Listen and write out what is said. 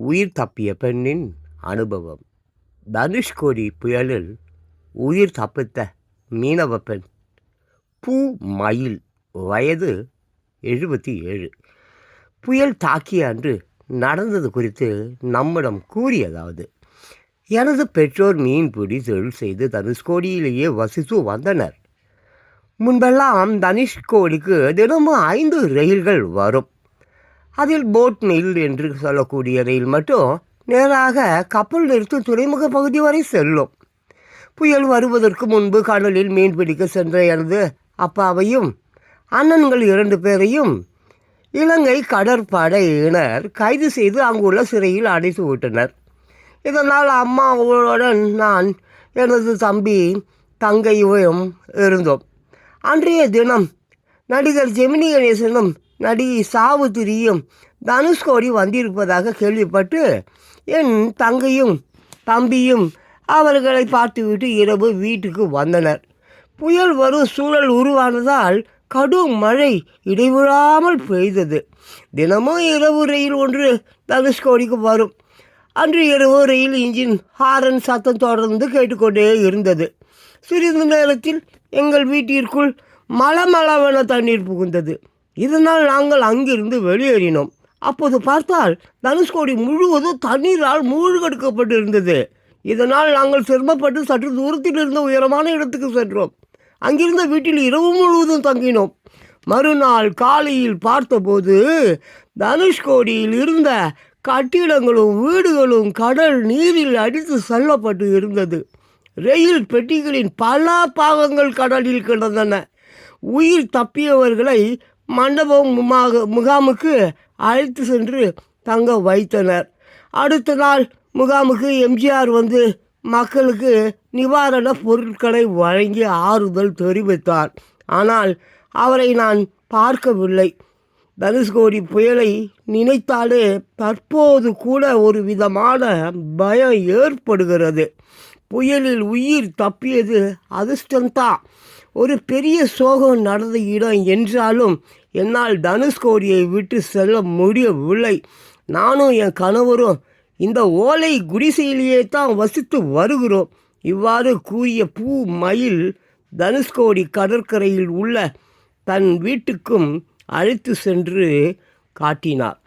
உயிர் தப்பிய பெண்ணின் அனுபவம். தனுஷ்கோடி புயலில் உயிர் தப்பித்த மீனவ பெண். பூ மயில் வயது எழுபத்தி ஏழு. புயல் தாக்கிய அன்று நடந்தது குறித்து நம்மிடம் கூறியதாவது எனது பெற்றோர் மீன்பிடி தொழில் செய்து தனுஷ்கோடியிலேயே வசித்து வந்தனர். முன்பெல்லாம் தனுஷ்கோடிக்கு தினமும் ஐந்து ரயில்கள் வரும். அதில் போட் மெயில் என்று சொல்லக்கூடிய ரயில் மட்டும் நேராக கப்பல் நிறுத்தும் துறைமுக பகுதி வரை செல்லும். புயல் வருவதற்கு முன்பு கடலில் மீன் பிடிக்க சென்ற எனது அப்பாவையும் அண்ணன்கள் இரண்டு பேரையும் இலங்கை கடற்படையினர் கைது செய்து அங்குள்ள சிறையில் அடைத்து விட்டனர். இதனால் அம்மாவுடன் நான் எனது தம்பி தங்கையும் இருந்தோம். அன்றைய தினம் நடிகர் ஜெமினி கணேசனும் நடிகை சாவுத்திரியும் தனுஷ்கோடி வந்திருப்பதாக கேள்விப்பட்டு என் தங்கையும் தம்பியும் அவர்களை பார்த்துவிட்டு இரவு வீட்டுக்கு வந்தனர். புயல் வரும் சூழல் உருவானதால் கடும் மழை இடைவிடாமல் பெய்தது. தினமும் இரவு ரயில் ஒன்று தனுஷ்கோடிக்கு வரும். அன்று இரவு ரயில் இன்ஜின் ஹாரன் சத்தம் தொடர்ந்து கேட்டுக்கொண்டே இருந்தது. சிறிது நேரத்தில் எங்கள் வீட்டிற்குள் மலமளவென தண்ணீர் புகுந்தது. இதனால் நாங்கள் அங்கிருந்து வெளியேறினோம். அப்போது பார்த்தால் தனுஷ்கோடி முழுவதும் தண்ணீரால் மூழ்கெடுக்கப்பட்டு இருந்தது இதனால் நாங்கள் சிரமப்பட்டு சற்று தூரத்தில் இருந்த உயரமான இடத்துக்கு சென்றோம். அங்கிருந்த வீட்டில் இரவு முழுவதும் தங்கினோம். மறுநாள் காலையில் பார்த்தபோது தனுஷ்கோடியில் இருந்த கட்டிடங்களும் வீடுகளும் கடல் நீரில் அடித்து செல்லப்பட்டு இருந்தது. ரயில் பெட்டிகளின் பல பாகங்கள் கடலில் கிடந்தன. உயிர் தப்பியவர்களை மண்டபம் முமாக முகாமுக்கு அழைத்து சென்று தங்க வைத்தனர். அடுத்த நாள் முகாமுக்கு எம்ஜிஆர் வந்து மக்களுக்கு நிவாரண பொருட்களை வழங்கி ஆறுதல் தெரிவித்தார். ஆனால் அவரை நான் பார்க்கவில்லை. தனுஷ்கோடி புயலை நினைத்தாலே தற்போது கூட ஒரு விதமான பயம் ஏற்படுகிறது. புயலில் உயிர் தப்பியது அதிர்ஷ்டம்தான். ஒரு பெரிய சோகம் நடந்த இடம் என்றாலும் என்னால் தனுஷ்கோடியை விட்டு செல்ல முடியவில்லை. நானும் என் கணவரும் இந்த ஓலை குடிசையிலேயே தான் வசித்து வருகிறோம். இவ்வாறு கூறிய பூ மயில் தனுஷ்கோடி கடற்கரையில் உள்ள தன் வீட்டுக்கும் அழைத்து சென்று காட்டினார்.